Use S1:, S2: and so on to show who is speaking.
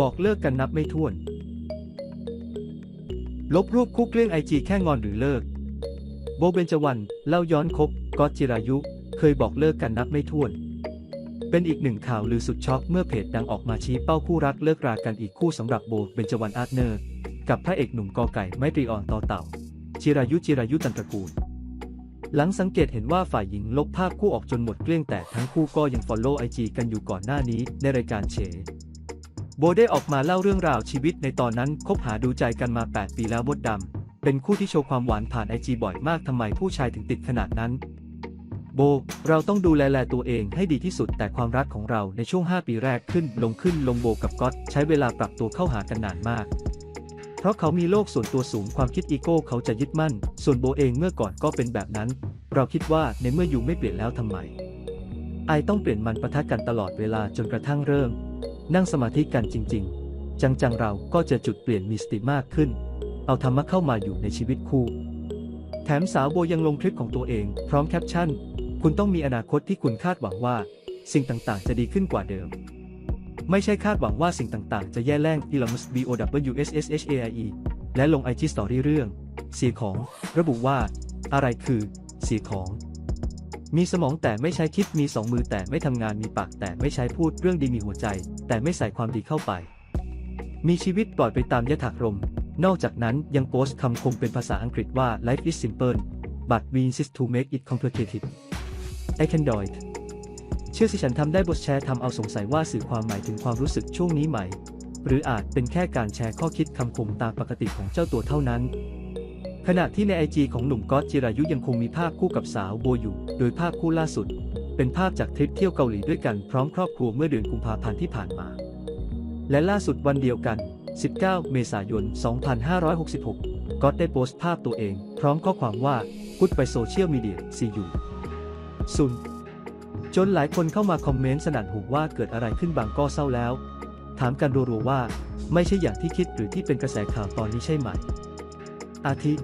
S1: บอกเลิกกันนับไม่ถ้วน ลบรูปคู่เกลี้ยงไอจีแค่งอนหรือเลิก โบเบนจวรรณเล่าย้อนคบก๊อตจิรายุ เคยบอกเลิกกันนับไม่ถ้วน เป็นอีกหนึ่งข่าวลือสุดช็อกเมื่อเพจดังออกมาชี้เป้าคู่รักเลิกรากันอีกคู่สำหรับโบเบนจวรรณอาร์เนอร์ กับพระเอกหนุ่มกอไก่ไมตรีอ่อนต่อเต่า จิรายุจิรายุตันตระกูลหลังสังเกตเห็นว่าฝ่ายหญิงลบภาพคู่ออกจนหมดเกลี้ยงแต่ทั้งคู่ก็ยังฟอลโล่ไอจีกันอยู่ก่อนหน้านี้ในรายการเฉ โบได้ออกมาเล่าเรื่องราวชีวิตในตอนนั้นคบหาดูใจกันมา 8 ปีแล้วบดดำ เป็นคู่ที่โชว์ความหวานผ่านไอจีบ่อยมากทำไมผู้ชายถึงติดขนาดนั้น โบ เราต้องดูแลแลตัวเองให้ดีที่สุดแต่ความรักของเราในช่วง 5 ปีแรกขึ้น ลงขึ้นลงโบกับก๊อตใช้เวลาปรับตัวเข้าหากันนานมาก เพราะเขามีโลกส่วนตัวสูงความคิดอีโก้เขาจะยึดมั่น ส่วนโบเองเมื่อก่อนก็เป็นแบบนั้น เราคิดว่าในเมื่ออยู่ไม่เปลี่ยนแล้วทำไม ไอต้องเปลี่ยนมันปะทะกันตลอดเวลาจนกระทั่งเริ่ม นั่งสมาธิกันจริง ๆ จังๆเราก็จะจุดเปลี่ยนมีสติมากขึ้น เอาธรรมะเข้ามาอยู่ในชีวิตคู่ แถมสาวโบยังลงคลิปของตัวเองพร้อมแคปชั่น คุณต้องมีอนาคตที่คุณคาดหวังว่า สิ่งต่างๆ จะดีขึ้นกว่าเดิม ไม่ใช่คาดหวังว่าสิ่งต่างๆ จะแย่แล้ง Elon Musk B O W S S H A I E และลง IG Story เรื่องเสียของ ระบุว่า อะไรคือเสียของ มีสมองแต่ไม่ใช้คิดมีสองมือแต่ไม่ทำงานมีปากแต่ไม่ใช้พูดเรื่องดีมีหัวใจ แต่ไม่ใส่ความดีเข้าไป มีชีวิตปล่อยไปตามยถากรม นอกจากนั้นยังโพสต์คำคมเป็นภาษาอังกฤษว่า life is simple but we insist to make it complicated I can do it เชื่อสิฉันทำได้บทแชร์ทำเอาสงสัยว่าสื่อความหมายถึงความรู้สึกช่วงนี้ไหม หรืออาจเป็นแค่การแชร์ข้อคิดคำคมตามปกติของเจ้าตัวเท่านั้น ขณะที่ในไอจีของหนุ่มก๊อตจิรายุยังคงมีภาพคู่กับสาวโบอยู่ โดยภาพคู่ล่าสุด เป็นภาพจากทริปเที่ยวเกาหลีด้วยกันพร้อมครอบครัวเมื่อเดือนกุมภาพันธ์ที่ผ่านมา และล่าสุดวันเดียวกัน 19 เมษายน 2566 ก๊อตได้โพสต์ภาพตัวเอง พร้อมข้อความว่าพุดไปโซเชียลมีเดียซีอยู่ซุนจนหลายคนเข้ามาคอมเมนต์สนั่นหูว่าเกิดอะไรขึ้นบางก็เศร้าแล้ว ถามกันรัวๆว่า ไม่ใช่อย่างที่คิดหรือที่เป็นกระแสข่าวตอนนี้ใช่ไหมอาทิ